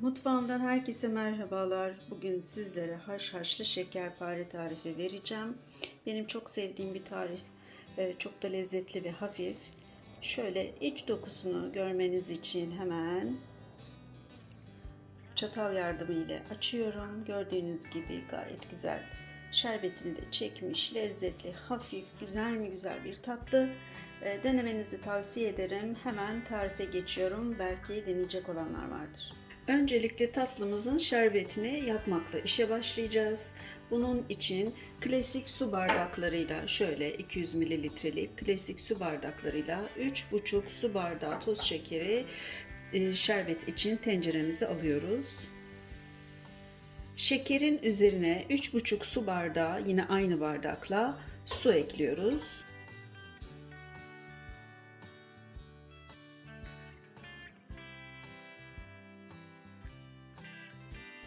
Mutfağımdan herkese merhabalar. Bugün sizlere haşhaşlı şekerpare tarifi vereceğim. Benim çok sevdiğim bir tarif. Ee, Çok da lezzetli ve hafif. Şöyle iç dokusunu görmeniz için hemen çatal yardımıyla açıyorum. Gördüğünüz gibi gayet güzel şerbetini de çekmiş, lezzetli, hafif, güzel mi güzel bir tatlı. Ee, Denemenizi tavsiye ederim. Hemen tarife geçiyorum. Belki deneyecek olanlar vardır. Öncelikle tatlımızın şerbetini yapmakla işe başlayacağız. Bunun için klasik su bardaklarıyla şöyle 200 mililitrelik klasik su bardaklarıyla 3,5 su bardağı toz şekeri e, şerbet için tenceremize alıyoruz. Şekerin üzerine 3,5 su bardağı yine aynı bardakla su ekliyoruz.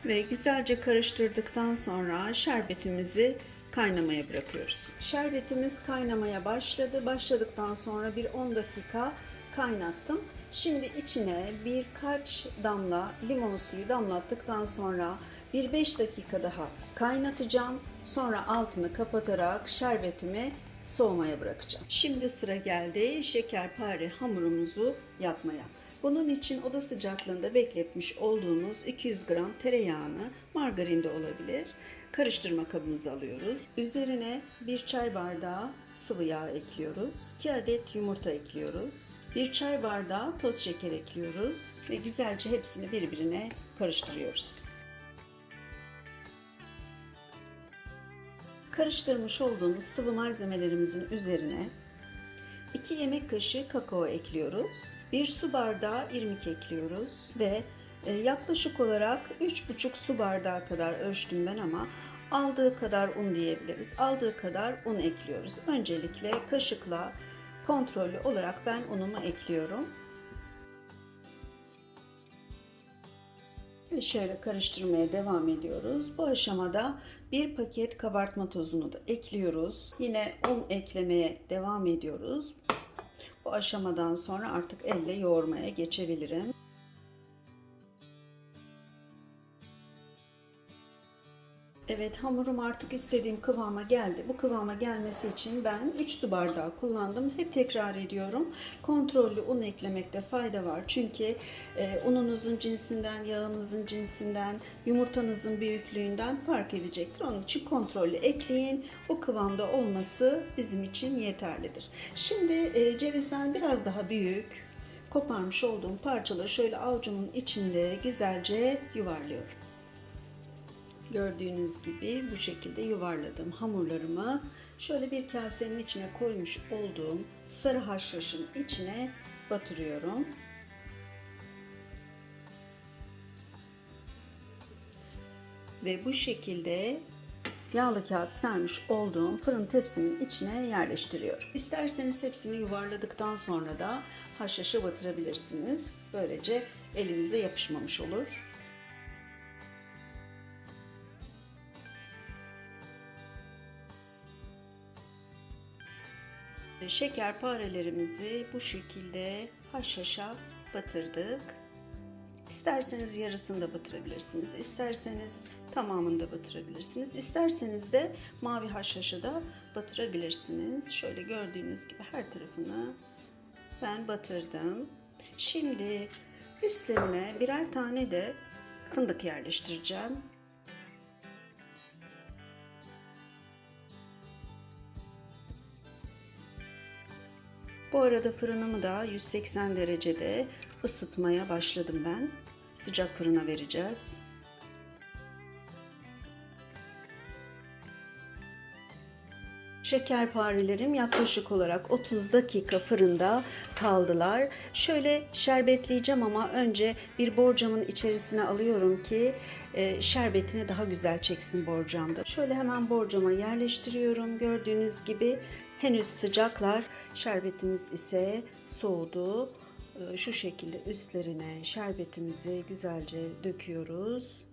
Ve güzelce karıştırdıktan sonra şerbetimizi kaynamaya bırakıyoruz. Şerbetimiz kaynamaya başladı. Başladıktan sonra bir 10 dakika kaynattım. Şimdi içine birkaç damla limon suyu damlattıktan sonra bir 5 dakika daha kaynatacağım. Sonra altını kapatarak şerbetimi soğumaya bırakacağım. Şimdi sıra geldi şekerpare hamurumuzu yapmaya. Bunun için oda sıcaklığında bekletmiş olduğumuz 200 gram tereyağını margarin de olabilir. Karıştırma kabımıza alıyoruz. Üzerine bir çay bardağı sıvı yağ ekliyoruz. 2 adet yumurta ekliyoruz. Bir çay bardağı toz şeker ekliyoruz ve güzelce hepsini birbirine karıştırıyoruz. Karıştırmış olduğumuz sıvı malzemelerimizin üzerine 2 yemek kaşığı kakao ekliyoruz. 1 su bardağı irmik ekliyoruz ve e, yaklaşık olarak 3,5 su bardağı kadar ölçtüm ben ama aldığı kadar un diyebiliriz. Aldığı kadar un ekliyoruz. Öncelikle kaşıkla kontrollü olarak ben unumu ekliyorum. Ve şöyle karıştırmaya devam ediyoruz. Bu aşamada bir paket kabartma tozunu da ekliyoruz. Yine un eklemeye devam ediyoruz. Bu aşamadan sonra artık elle yoğurmaya geçebilirim. Evet hamurum artık istediğim kıvama geldi. Bu kıvama gelmesi için ben 3 su bardağı kullandım. Hep tekrar ediyorum. Kontrollü un eklemekte fayda var. Çünkü e, ununuzun cinsinden, yağınızın cinsinden, yumurtanızın büyüklüğünden fark edecektir. Onun için kontrollü ekleyin. O kıvamda olması bizim için yeterlidir. Şimdi e, cevizden biraz daha büyük koparmış olduğum parçaları şöyle avucumun içinde güzelce yuvarlıyorum. Gördüğünüz gibi bu şekilde yuvarladım hamurlarımı. Şöyle bir kasenin içine koymuş olduğum sarı haşhaşın içine batırıyorum. Ve bu şekilde yağlı kağıt sermiş olduğum fırın tepsinin içine yerleştiriyorum. İsterseniz hepsini yuvarladıktan sonra da haşhaşı batırabilirsiniz. Böylece elinize yapışmamış olur. Şekerparelerimizi bu şekilde haşhaşa batırdık. İsterseniz yarısını da batırabilirsiniz. İsterseniz tamamını da batırabilirsiniz. İsterseniz de mavi haşhaşı da batırabilirsiniz. Şöyle gördüğünüz gibi her tarafını ben batırdım. Şimdi üstlerine birer tane de fındık yerleştireceğim. Bu arada fırınımı da 180 derecede ısıtmaya başladım ben. Sıcak fırına vereceğiz. Şekerparelerim yaklaşık olarak 30 dakika fırında kaldılar. Şöyle şerbetleyeceğim ama önce bir borcamın içerisine alıyorum ki e, şerbetini daha güzel çeksin borcamda. Şöyle hemen borcama yerleştiriyorum. Gördüğünüz gibi henüz sıcaklar. Şerbetimiz ise soğudu. E, Şu şekilde üstlerine şerbetimizi güzelce döküyoruz.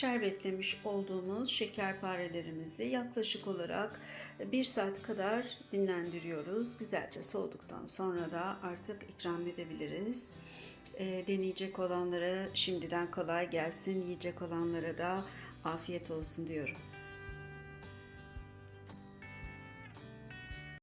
Şerbetlemiş olduğumuz şekerparelerimizi yaklaşık olarak 1 saat kadar dinlendiriyoruz. Güzelce soğuduktan sonra da artık ikram edebiliriz. E, deneyecek olanlara şimdiden kolay gelsin, yiyecek olanlara da afiyet olsun diyorum.